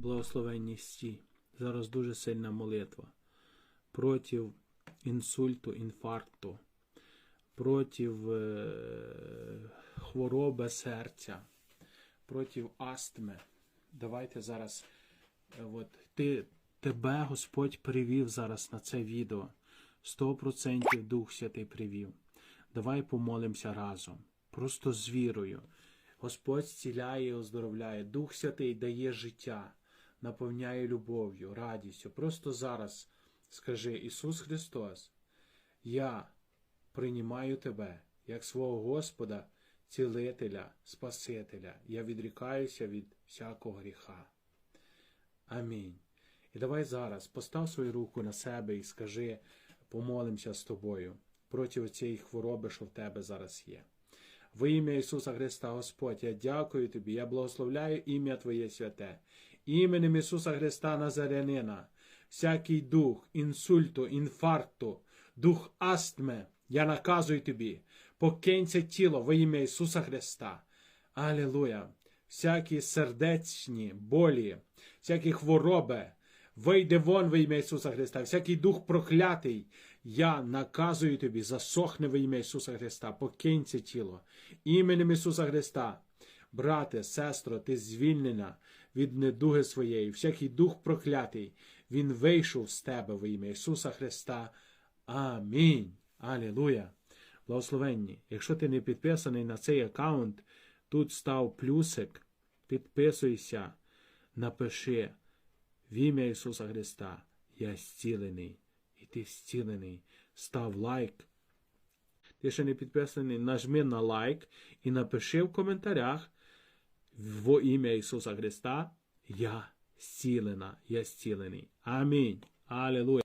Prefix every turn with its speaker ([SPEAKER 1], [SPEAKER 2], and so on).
[SPEAKER 1] благословенні. Зараз дуже сильна молитва. Проти інсульту, інфаркту, проти е, хвороби серця, проти астми. Давайте зараз. е, От, ти, тебе Господь привів зараз на це відео. 100% Дух Святий привів. Давай помолимося разом. Просто з вірою. Господь зціляє і оздоровляє. Дух Святий дає життя, наповняє любов'ю, радістю. Просто зараз скажи, Ісус Христос, я приймаю Тебе як свого Господа, цілителя, Спасителя. Я відрікаюся від всякого гріха. Амінь. І давай зараз постав свою руку на себе і скажи, помолимося з тобою проти цієї хвороби, що в тебе зараз є. Во ім'я Ісуса Христа, Господь, я дякую Тобі, я благословляю ім'я Твоє святе, іменем Ісуса Христа Назарянина, всякий дух інсульту, інфаркту, дух астми, я наказую Тобі, покинь це тіло во ім'я Ісуса Христа. Алілуя! Всякі сердечні болі, всякі хвороби, вийде вон во ім'я Ісуса Христа, всякий дух проклятий, я наказую тобі, засохне во ім'я Ісуса Христа, покинь це тіло. Іменем Ісуса Христа, брате, сестро, ти звільнена від недуги своєї, всякий дух проклятий, він вийшов з тебе во ім'я Ісуса Христа. Амінь. Алілуя. Благословенні. Якщо ти не підписаний на цей аккаунт, тут став плюсик, підписуйся, напиши в ім'я Ісуса Христа, я зцілений. І ти зцілений. Став лайк. Ти ще не підписаний, нажми на лайк і напиши в коментарях во ім'я Ісуса Христа, я зцілена, я зцілений. Амінь. Алілуя.